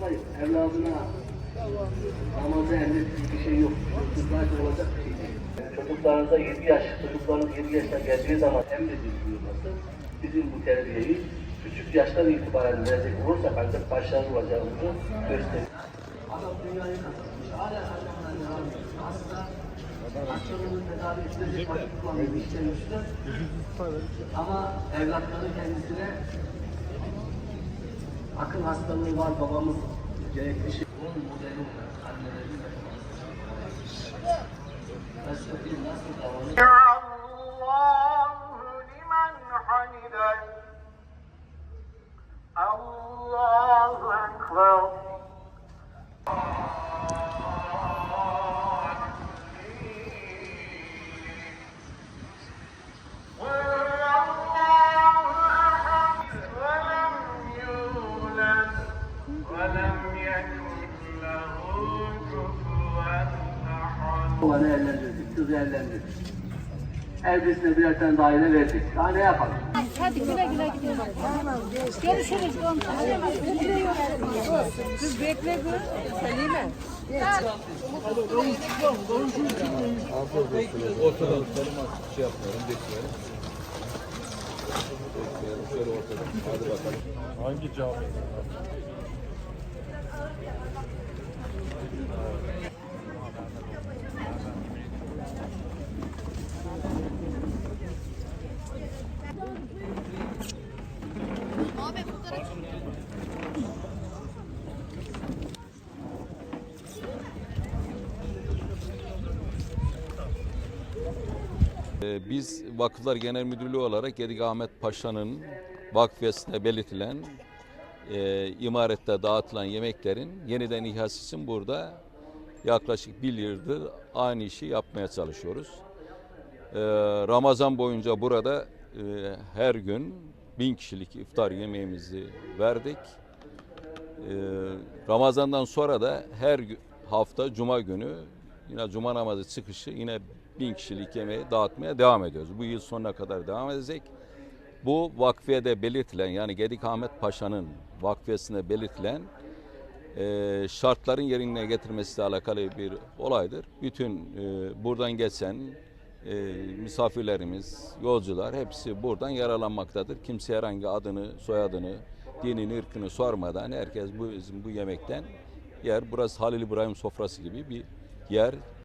Vallahi evladına namazı emrettiği bir şey yok. Çocuklar olacak bir şey değil. Çocuklarınıza 7 yaş, çocuklarınız 7 yaşına geldiği zaman emredilmesi bizim bu terbiyeyi küçük yaştan itibaren verecek olursak ancak başarılı olacağımızı gösterir. Adam dünyayı kazanmış. Hala hayvanlar devam ediyor. Hasta, hastalığını tedavi edilecek vakit kullanıyor. İşte üstü. Ama evlatları kendisine akıl hastalığı var babamız gerekli şey. Rol modeli olarak annelerimiz Başka nasıl davranır? Allahu Olanı evlendirdik, kızı evlendirdik. Elbisine birer tane daire verdik. Daha ne yapalım? Hadi güle güle gidiyoruz. Tamam. Görüşürüz. Kız bekle kız. Selime. Ortadan tutalım artık şey yapmayalım, bekleyelim. Bekleyelim, şöyle ortadan. Hadi bakalım. Hangi cami? Biz Vakıflar Genel Müdürlüğü olarak Gedik Ahmet Paşa'nın vakfiyesine belirtilen e, imarette dağıtılan yemeklerin yeniden ihası burada yaklaşık bir yıldır aynı işi yapmaya çalışıyoruz. Ee, Ramazan boyunca burada e, her gün bin kişilik iftar yemeğimizi verdik. Ee, Ramazan'dan sonra da her hafta Cuma günü yine Cuma namazı çıkışı yine bin kişilik yemeği dağıtmaya devam ediyoruz. Bu yıl sonuna kadar devam edecek. Bu vakfiyede belirtilen yani Gedik Ahmet Paşa'nın vakfiyesine belirtilen e, şartların yerine getirmesiyle alakalı bir olaydır. Bütün e, buradan geçen e, misafirlerimiz, yolcular hepsi buradan yararlanmaktadır. Kimse herhangi adını, soyadını, dinini, ırkını sormadan herkes bu bu yemekten yer. Burası Halil İbrahim sofrası gibi bir yer.